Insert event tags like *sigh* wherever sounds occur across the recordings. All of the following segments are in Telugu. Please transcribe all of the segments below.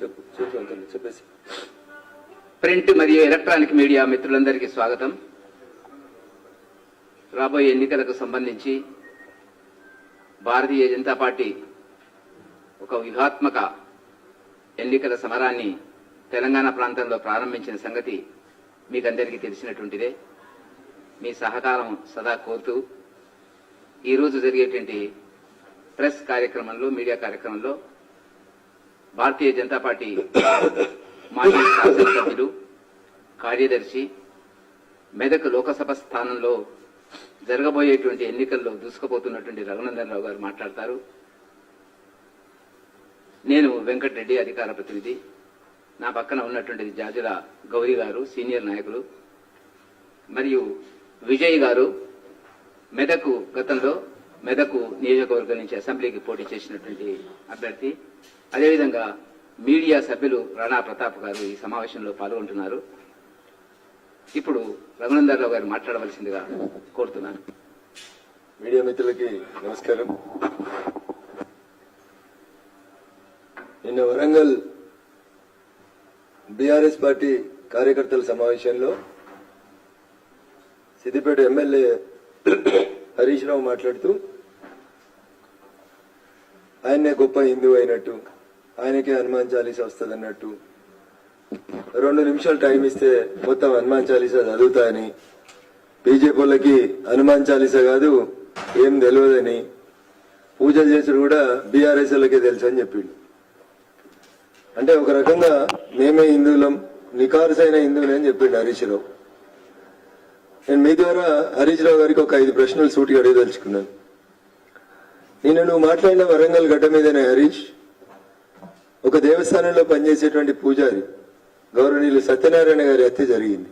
చెప్పేసి. ప్రింట్ మరియు ఎలక్ట్రానిక్ మీడియా మిత్రులందరికీ స్వాగతం. రాబోయే ఎన్నికలకు సంబంధించి భారతీయ జనతా పార్టీ ఒక వ్యూహాత్మక ఎన్నికల సమరాన్ని తెలంగాణ ప్రాంతంలో ప్రారంభించిన సంగతి మీకందరికీ తెలిసినటువంటిదే. మీ సహకారం సదా కోరుతూ ఈరోజు జరిగేటువంటి ప్రెస్ కార్యక్రమంలో మీడియా కార్యక్రమంలో భారతీయ జనతా పార్టీ *coughs* మాజీ శాసనసభ్యులు కార్యదర్శి మెదక్ లోకసభ స్థానంలో జరగబోయేటువంటి ఎన్నికల్లో దూసుకుపోతున్నటువంటి రఘునందన్ రావు గారు మాట్లాడతారు. నేను వెంకటరెడ్డి అధికార ప్రతినిధి. నా పక్కన ఉన్నటువంటిది జాజుల గౌరీ గారు సీనియర్ నాయకులు. మరియు విజయ్ గారు మెదకు గతంలో మెదకు నియోజకవర్గం నుంచి అసెంబ్లీకి పోటీ చేసినటువంటి అభ్యర్థి. అదేవిధంగా మీడియా సభ్యులు రాణా ప్రతాప్ గారు ఈ సమావేశంలో పాల్గొంటున్నారు. ఇప్పుడు రఘునందరావు గారు మాట్లాడవలసిందిగా కోరుతున్నాను. మీడియా మిత్రులకి నమస్కారం. నిన్న వరంగల్ బీఆర్ఎస్ పార్టీ కార్యకర్తల సమావేశంలో సిద్దిపేట ఎమ్మెల్యే హరీష్ రావు మాట్లాడుతూ ఆయనే గొప్ప హిందువు అయినట్టు ఆయనకే హనుమాన్ చాలీసా వస్తుంది అన్నట్టు రెండు నిమిషాలు టైం ఇస్తే మొత్తం హనుమాన్ చాలీసా చదువుతాయని. బీజేపీ వాళ్ళకి హనుమాన్ చాలీసా కాదు ఏం తెలియదని. పూజలు చేసుడు కూడా బీఆర్ఎస్ వాళ్ళకే తెలుసు అని చెప్పిండు. అంటే ఒక రకంగా మేమే హిందువులం నికార్సైన హిందువులే అని చెప్పిండు హరీష్ రావు. నేను మీ ద్వారా హరీష్ రావు గారికి ఒక ఐదు ప్రశ్నలు సూటిగా అడగదలుచుకున్నాను. నేను నువ్వు మాట్లాడిన వరంగల్ గడ్డ మీదనే హరీష్. ఒక దేవస్థానంలో పనిచేసేటువంటి పూజారి గౌరవనీయులు సత్యనారాయణ గారి హత్య జరిగింది.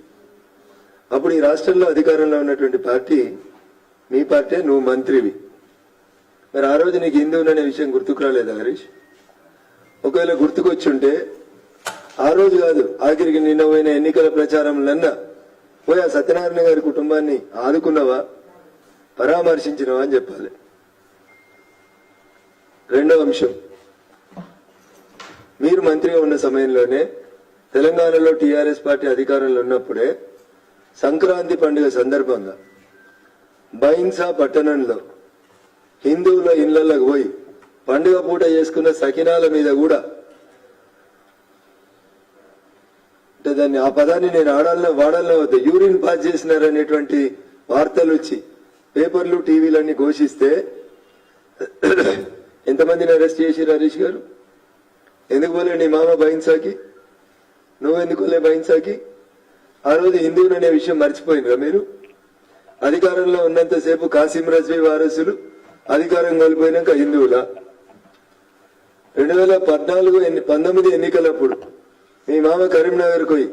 అప్పుడు ఈ రాష్ట్రంలో అధికారంలో ఉన్నటువంటి పార్టీ మీ పార్టీ నువ్వు మంత్రివి. మరి ఆ రోజు నీకు హిందువుననే విషయం గుర్తుకు రాలేదా హరీష్? ఒకవేళ గుర్తుకొచ్చుంటే ఆ రోజు కాదు ఆఖరికి నిన్న పోయిన ఎన్నికల ప్రచారంలన్నా పోయి ఆ సత్యనారాయణ గారి కుటుంబాన్ని ఆదుకున్నావా? పరామర్శించినవా అని చెప్పాలి. రెండవ అంశం. మీరు మంత్రిగా ఉన్న సమయంలోనే తెలంగాణలో టీఆర్ఎస్ పార్టీ అధికారంలో ఉన్నప్పుడే సంక్రాంతి పండుగ సందర్భంగా బైన్సా పట్టణంలో హిందువుల ఇళ్ళలోకి పోయి పండుగ పూట చేసుకున్న సకినాల మీద కూడా అంటే దాన్ని ఆ పదాన్ని నేను ఆడాలన్నా వాడాలనే వద్దు. యూరిన్ పాస్ చేసినారనేటువంటి వార్తలు వచ్చి పేపర్లు టీవీలన్నీ ఘోషిస్తే ఎంతమందిని అరెస్ట్ చేసిరు హరీష్ గారు? ఎందుకు పోలే నీ మామ బహింసాకి? నువ్వు ఎందుకు పోలే ఆ రోజు హిందువులు అనే విషయం మర్చిపోయినరా మీరు? అధికారంలో ఉన్నంతసేపు కాసిం రజ్వీ వారసులు అధికారం కోల్పోయినాక హిందువులా? రెండు వేల పద్నాలుగు ఎన్ని పంతొమ్మిది ఎన్నికలప్పుడు మామ కరీంనగర్ పోయి.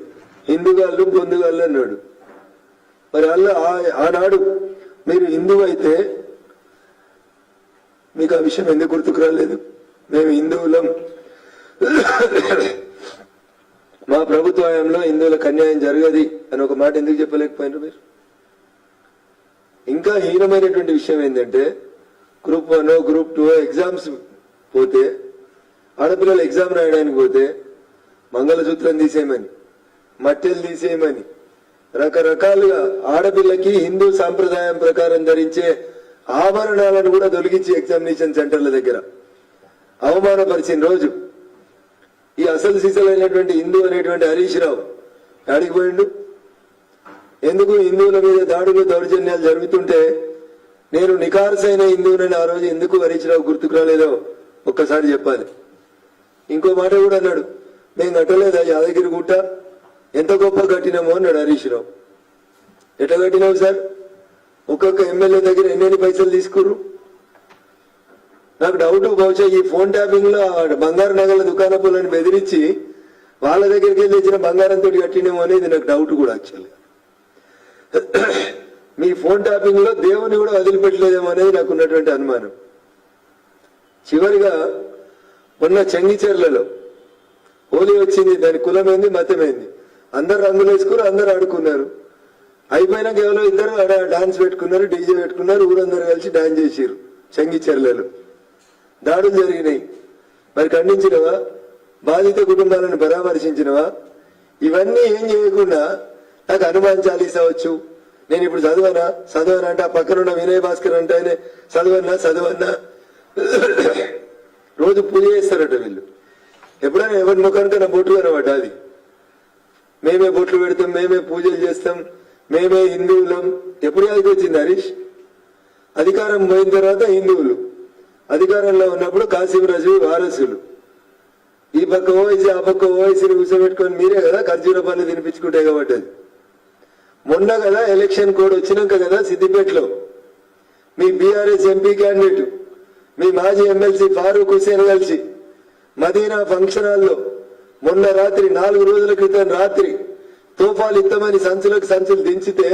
హిందుగాళ్ళు పొందుగాళ్ళు అన్నాడు. మరి అల్ల ఆనాడు మీరు హిందువు అయితే మీకు ఆ విషయం ఎందుకు గుర్తుకు రాలేదు? మేము హిందువులం. మా ప్రభుత్వ హయాంలో హిందువులకు అన్యాయం జరగది అని ఒక మాట ఎందుకు చెప్పలేకపోయినారు మీరు? ఇంకా హీనమైనటువంటి విషయం ఏంటంటే group one group two exams పోతే ఆడపిల్లలు ఎగ్జామ్ రాయడానికి పోతే మంగళసూత్రం తీసేయమని మట్టెలు తీసేయమని రకరకాలుగా ఆడపిల్లకి హిందూ సాంప్రదాయం ప్రకారం ధరించే ఆభరణాలను కూడా తొలగించి ఎగ్జామినేషన్ సెంటర్ల దగ్గర. అవమానపరిచిన రోజు ఈ అసలు సిసలైనటువంటి హిందూ అనేటువంటి హరీష్ రావు ఆడికి పోయిండు? ఎందుకు హిందువుల మీద దాడులు దౌర్జన్యాలు జరుగుతుంటే నేను నికారసైన హిందువునని ఆ రోజు ఎందుకు హరీష్ రావు గుర్తుకు రాలేదో ఒక్కసారి చెప్పాలి. ఇంకో మాట కూడా అన్నాడు. మేము కట్టలేదా? యాదగిరి గుట్ట? ఎంత గొప్ప కట్టినామో అన్నాడు హరీష్ రావు ఎట్లా కట్టినావు సార్? ఒక్కొక్క ఎమ్మెల్యే దగ్గర ఎన్నెన్ని పైసలు తీసుకురు నాకు డౌట్ బహుశా ఈ ఫోన్ ట్యాపింగ్లో బంగారు నగల దుకాణపులను బెదిరించి వాళ్ళ దగ్గరికి వెళ్ళి ఇచ్చిన బంగారంతో కట్టినేమో అనేది నాకు డౌట్ కూడా యాక్చువల్గా *clears throat* మీ ఫోన్ ట్యాపింగ్లో దేవుని కూడా వదిలిపెట్టలేదేమో అనేది నాకు ఉన్నటువంటి అనుమానం. చివరిగా మొన్న చెంగిచెర్లలో హోలీ వచ్చింది దాని కులమైంది మతమైంది? అందరు రంగులు వేసుకున్నారు అందరు ఆడుకున్నారు. అయిపోయినాక ఎవరో ఇద్దరు ఆడ డాన్స్ పెట్టుకున్నారు డీజే పెట్టుకున్నారు ఊరందరూ కలిసి డాన్స్ చేసారు చెంగిచెర్లలో దాడులు జరిగినాయి. మరి ఖండించినవా? బాధిత కుటుంబాలను పరామర్శించినవా? ఇవన్నీ ఏం చేయకుండా నాకు హనుమాన్ చాలీసా వచ్చు. నేను ఇప్పుడు చదవనా? చదవనా అంటే ఆ పక్కనున్న వినయ్ భాస్కర్ అంటే ఆయన చదవన్నా చదవన్నా రోజు పూజ చేస్తారట వీళ్ళు. ఎప్పుడైనా ఎవరి ముఖానికి నా బొట్లు అనమాట అది? మేమే బొట్లు పెడతాం మేమే పూజలు చేస్తాం మేమే హిందువులం. ఎప్పుడు అది వచ్చింది హరీష్? అధికారం పోయిన తర్వాత హిందువులు. అధికారంలో ఉన్నప్పుడు కాశీరాజు వారసులు. ఈ పక్క ఓవైసీ ఆ పక్క ఓవైసీని కూర్చోబెట్టుకొని మీరే కదా ఖర్జూర పనులు తినిపించుకుంటే కాబట్టది. మొన్న కదా ఎలక్షన్ కోడ్ వచ్చినాక కదా సిద్దిపేటలో. మీ బీఆర్ఎస్ ఎంపీ క్యాండిడేట్ మీ మాజీ ఎమ్మెల్సీ ఫారూక్ హుసేన్ కలిసి మదీనా ఫంక్షన్ హాల్లో మొన్న రాత్రి నాలుగు రోజుల క్రితం రాత్రి తోఫాలు ఇద్దామని సంచులకు సంచులు దించితే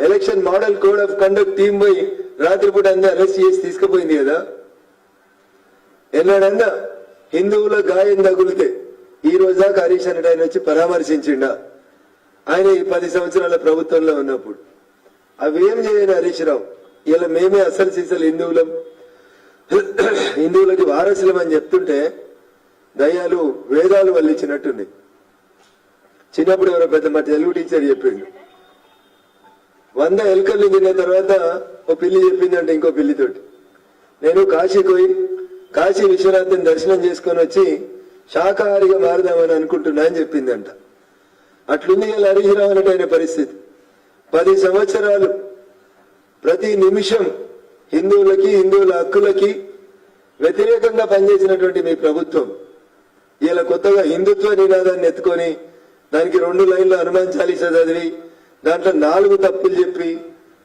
election model code of conduct team పోయి రాత్రిపూట అంతా అరెస్ట్ చేసి తీసుకుపోయింది కదా. ఎన్నాడన్నా హిందువుల గాయం తగులితే ఈ రోజు హరీష్ అనేది ఆయన వచ్చి పరామర్శించిండా? ఆయన ఈ పది సంవత్సరాల ప్రభుత్వంలో ఉన్నప్పుడు. అవేం చేయని హరీష్ రావు? ఇలా మేమే అసలు సీసలు హిందువులం. హిందువులకి వారసులం అని చెప్తుంటే దయ్యాలు వేదాలు వల్లించినట్టుంది. చిన్నప్పుడు ఎవరో పెద్ద మా తెలుగు టీచర్ చెప్పిండు. వంద ఎలుకల్ని తిన్న తర్వాత ఓ పిల్లి చెప్పిందంటే ఇంకో పిల్లితోటి. నేను కాశీకి పోయి కాశీ విశ్వనాథన్ దర్శనం చేసుకొని వచ్చి శాకాహారిగా మారదామని అనుకుంటున్నా అని చెప్పిందంట. అట్లుంది ఇలా హరీశ్రావు అన్నట్టు పరిస్థితి. పది సంవత్సరాలు ప్రతి నిమిషం హిందువులకి హిందువుల హక్కులకి వ్యతిరేకంగా పనిచేసినటువంటి మీ ప్రభుత్వం ఇలా కొత్తగా హిందుత్వ నినాదాన్ని ఎత్తుకొని దానికి రెండు లైన్లు హనుమాన్ చాలీసా చదివి దాంట్లో నాలుగు తప్పులు చెప్పి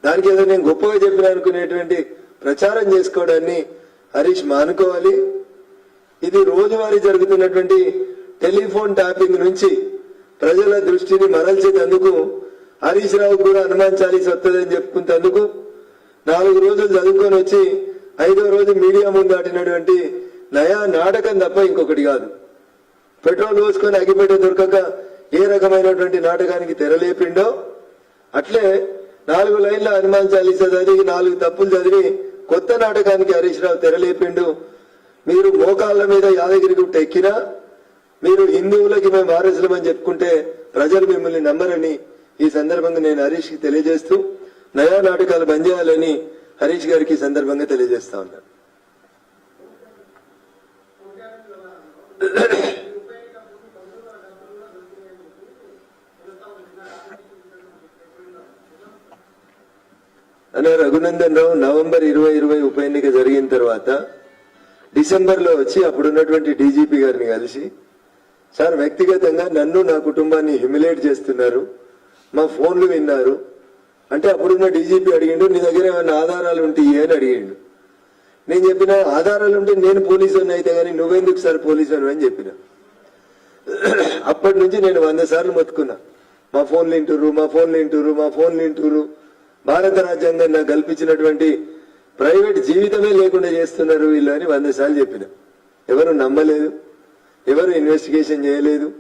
దానికి ఏదో నేను గొప్పగా చెప్పిన అనుకునేటువంటి ప్రచారం చేసుకోవడాన్ని హరీష్ మానుకోవాలి. ఇది రోజువారీ జరుగుతున్నటువంటి టెలిఫోన్ ట్యాపింగ్ నుంచి ప్రజల దృష్టిని మరల్చేటందుకు హరీష్ రావు కూడా హనుమాన్ చాలీస్ వస్తుందని చెప్పుకుంటేందుకు నాలుగు రోజులు చదువుకొని వచ్చి ఐదో రోజు మీడియా ముందు ఆడినటువంటి నయా నాటకం తప్ప ఇంకొకటి కాదు. పెట్రోల్ పోసుకొని అగిపెట్టే దొరకక ఏ రకమైనటువంటి నాటకానికి తెరలేపిండో అట్లే నాలుగు లైన్ల హనుమాన్ చాలీస చదివి నాలుగు తప్పులు చదివి కొత్త నాటకానికి హరీష్ రావు తెరలేపిండు మీరు మోకాళ్ళ మీద యాదగిరి గుట్ట ఎక్కినా మీరు హిందువులకి మేము వారసులమని చెప్పుకుంటే ప్రజలు మిమ్మల్ని నమ్మరని ఈ సందర్భంగా నేను హరీష్కి తెలియజేస్తూ నయా నాటకాలు బంద్ చేయాలని హరీష్ గారికి సందర్భంగా తెలియజేస్తా ఉన్నాను అన్న రఘునందన్ రావు నవంబర్ ఇరవై ఇరవై ఉప ఎన్నిక జరిగిన తర్వాత డిసెంబర్లో వచ్చి అప్పుడున్నటువంటి డీజీపీ గారిని కలిసి సార్ వ్యక్తిగతంగా నన్ను నా కుటుంబాన్ని హ్యూమిలేట్ చేస్తున్నారు మా ఫోన్లు విన్నారు అంటే అప్పుడున్న డీజీపీ అడిగిండు నీ దగ్గర ఏమైనా ఆధారాలు ఉంటాయి అని అడిగిండు. నేను చెప్పిన ఆధారాలు ఉంటే నేను పోలీసు అయితే కానీ నువ్వెందుకు సార్ పోలీసు అని చెప్పిన. అప్పటి నుంచి నేను వంద సార్లు మొత్తుకున్నా. మా ఫోన్లు వింటురు మా ఫోన్లు వింటురు మా ఫోన్లు వింటురు భారత రాజ్యాంగం నాకు కల్పించినటువంటి ప్రైవేట్ జీవితమే లేకుండా చేస్తున్నారు వీళ్ళు అని వంద సార్లు చెప్పిన. ఎవరు నమ్మలేదు. ఎవరు ఇన్వెస్టిగేషన్ చేయలేదు.